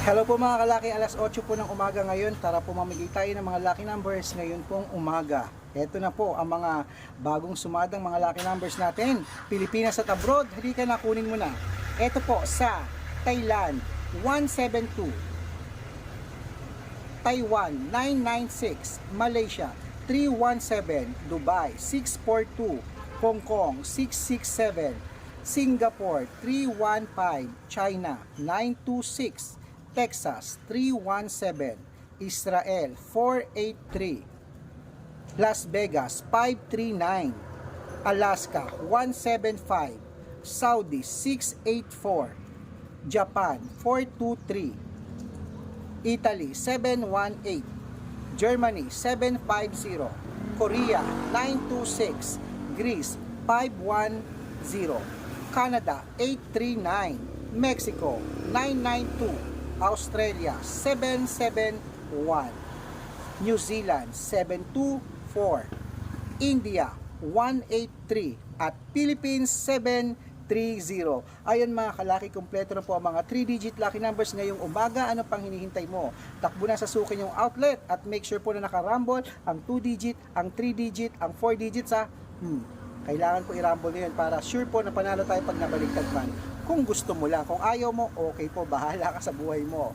Hello po mga kalaki, alas 8 po ng umaga ngayon. Tara po mamigay tayo ng mga lucky numbers ngayon pong umaga. Ito na po ang mga bagong sumadang mga lucky numbers natin. Pilipinas at abroad, halika na kunin mo na. Ito po sa Thailand, 172. Taiwan, 996. Malaysia, 317. Dubai, 642. Hong Kong, 667. Singapore, 315. China, 926. Texas, 317. Israel, 483. Las Vegas, 539. Alaska, 175. Saudi, 684. Japan, 423. Italy 718, Germany 750, Korea 926, Greece 510, Canada 839, Mexico 992, Australia 771, New Zealand 724, India 183 at Philippines 730. Ayan mga kalaki, kompleto na po ang mga 3-digit lucky numbers ngayong umaga. Ano pang hinihintay mo? Takbo na sa sukin yung outlet at make sure po na nakarumble ang 2-digit, ang 3-digit, ang 4-digit sa hmm, kailangan po i-rumble na yun para sure po na panalo tayo pag nabaliktad man. Kung gusto mo lang, kung ayaw mo, okay po, bahala ka sa buhay mo.